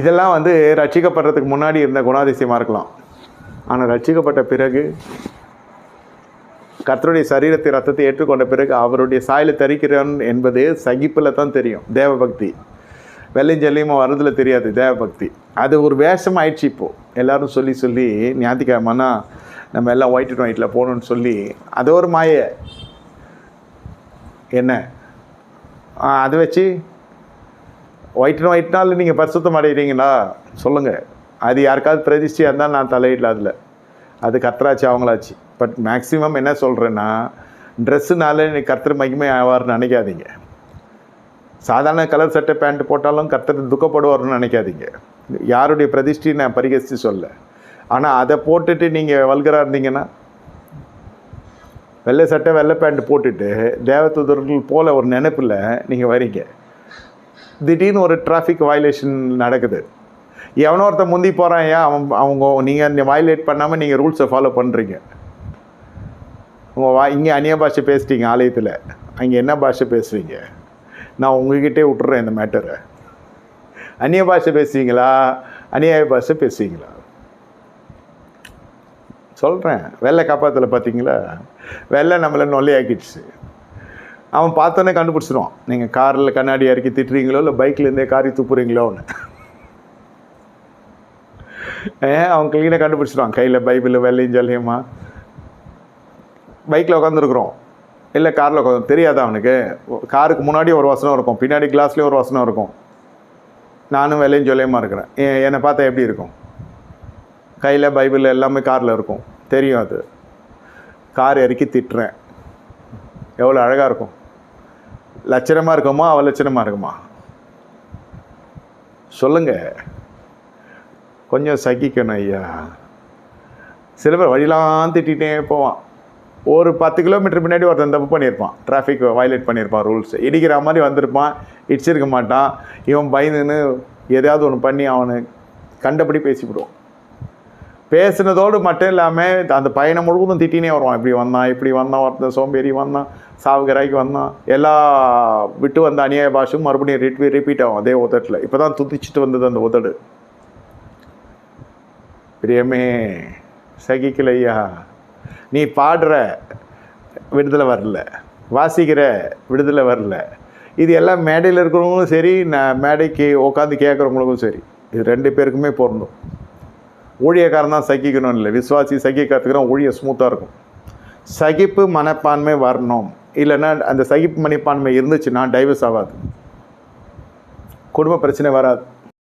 இதெல்லாம் வந்து ரட்சிக்கப்படுறதுக்கு முன்னாடி இருந்த குணாதிசயமாக இருக்கலாம். ஆனால் ரட்சிக்கப்பட்ட பிறகு கர்த்தருடைய சரீரத்தை ரத்தத்தை ஏற்றுக்கொண்ட பிறகு அவருடைய சாயலை தரிக்கிறான் என்பது சகிப்பில் தான் தெரியும். தேவபக்தி. வெள்ளைஞ்சல்லியமாக வர்றதில் தெரியாது தேவபக்தி. அது ஒரு வேஷம் ஆயிடுச்சு இப்போது எல்லாரும் சொல்லி சொல்லி ஞாயிற்றுக்கிழமைனா நம்ம எல்லாம் ஒயிட் அண்ட் ஒயிட்டில் போகணும்னு சொல்லி அது ஒரு மாய. என்ன? அதை வச்சு ஒயிட் அண்ட் ஒயிட்னால நீங்கள் பரிசுத்தம் அடைகிறீங்களா சொல்லுங்கள் அது யாருக்காவது பிரதிஷ்டியாக இருந்தால் நான் தலையிடல அதில். அது கத்தராச்சு அவங்களாச்சு. பட் மேக்ஸிமம் என்ன சொல்கிறேன்னா ட்ரெஸ்ஸுனால நீ கர்த்தர் மகிமை ஆவார்னு நினைக்காதீங்க. சாதாரண கலர் சட்டை பேண்ட் போட்டாலும் கர்த்தர் துக்கப்படுவார்னு நினைக்காதீங்க. யாருடைய பிரதிஷ்டி நான் பரிகசித்து சொல்ல. ஆனால் அதை போட்டுட்டு நீங்கள் வல்கராக இருந்தீங்கன்னா வெள்ளை சட்டை வெள்ளை பேண்ட் போட்டுட்டு தேவதூதர்கள் போல ஒரு நினைப்பில் நீங்கள் வரீங்க. திடீர்னு ஒரு டிராஃபிக் வயலேஷன் நடக்குது. எவனோ ஒருத்தன் முந்தி போகிறான் ஏன் அவன் அவங்க நீங்கள் அந்த வயலேட் பண்ணாமல் நீங்கள் ரூல்ஸை ஃபாலோ பண்ணுறீங்க உங்கள் வா இங்கே அந்நிய பாஷை பேசிட்டீங்க ஆலயத்தில். அங்கே என்ன பாஷை பேசுவீங்க நான் உங்ககிட்டே விட்டுறேன் இந்த மேட்டரை அந்நிய பாஷை பேசுவீங்களா அநியாய பாஷை பேசுவீங்களா சொல்கிறேன் வெள்ளை காப்பாத்தில் பார்த்தீங்களா வெள்ளை நம்மளை நொல்லையாக்கிடுச்சு. அவன் பார்த்தோன்னே கண்டுபிடிச்சிருவான். நீங்கள் காரில் கண்ணாடி இறக்கி திட்டுறீங்களோ இல்லை பைக்லேருந்தே காரி துப்புறீங்களோன்னு ஏன் அவன் க்ளீனாக கண்டுபிடிச்சிருவான். கையில் பைபிள் வெள்ளையும் ஜல்லியமா? பைக்கில் உட்காந்துருக்குறோம் இல்லை காரில் உட்காந்து தெரியாது அவனுக்கு? காருக்கு முன்னாடி ஒரு வசனம் இருக்கும் பின்னாடி கிளாஸ்லேயும் ஒரு வசனம் இருக்கும். நானும் வெள்ளையும் ஜொல்லியமாக இருக்கிறேன். ஏன் என்னை பார்த்தா எப்படி இருக்கும்? கையில் பைபிள் எல்லாமே காரில் இருக்கும். தெரியும் அது. கார் இறக்கி திட்டுறேன். எவ்வளோ அழகாக இருக்கும். லட்சணமாக இருக்குமா அவலட்சணமாக இருக்குமா? சொல்லுங்கள் கொஞ்சம் சகிக்கணும் ஐயா. சில பேர் வழியெல்லாம் திட்டிகிட்டே போவான். ஒரு பத்து கிலோமீட்டர் பின்னாடி ஒருத்தன் தப்பு பண்ணியிருப்பான். டிராஃபிக் வயலேட் பண்ணியிருப்பான் ரூல்ஸ் இடிக்கிற மாதிரி வந்திருப்பான் இடிச்சிருக்க மாட்டான். இவன் பயந்துன்னு எதையாவது ஒன்று பண்ணி அவனை கண்டபடி பேசிவிடுவான். பேசினதோடு மட்டும் இல்லாமல் அந்த பயணம் முழுவதும் திட்டினே வருவான். இப்படி வந்தான் இப்படி வந்தான் ஒருத்தன் சோம்பேறி வந்தான் சாவுகராய்க்கு வந்தான் எல்லா விட்டு வந்த அநியாய பாஷும் மறுபடியும் ரிப்பீ ரிப்பீட் ஆகும் அதே உதட்டில் இப்போ தான் துதிச்சிட்டு வந்தது அந்த உதடு பிரியமே சகிக்கலையா நீ பாடுற விடுதலை வரல. வாசிக்கிற விடுதலை வரல. இது எல்லாம் மேடையில் இருக்கிறவங்களும் சரி நான் மேடைக்கு உட்காந்து கேட்குறவங்களுக்கும் சரி. இது ரெண்டு பேருக்குமே பொருந்தும். ஊழியக்காரன் தான் சகிக்கணும் இல்லை. விசுவாசி சகிக்க கற்றுக்கிறோம் ஊழியம் ஸ்மூத்தாக இருக்கும். சகிப்பு மனப்பான்மை வரணும். இல்லைன்னா அந்த சகிப்பு மனப்பான்மை இருந்துச்சுன்னா டைவர்ஸ் ஆகாது. குடும்ப பிரச்சனை வராது.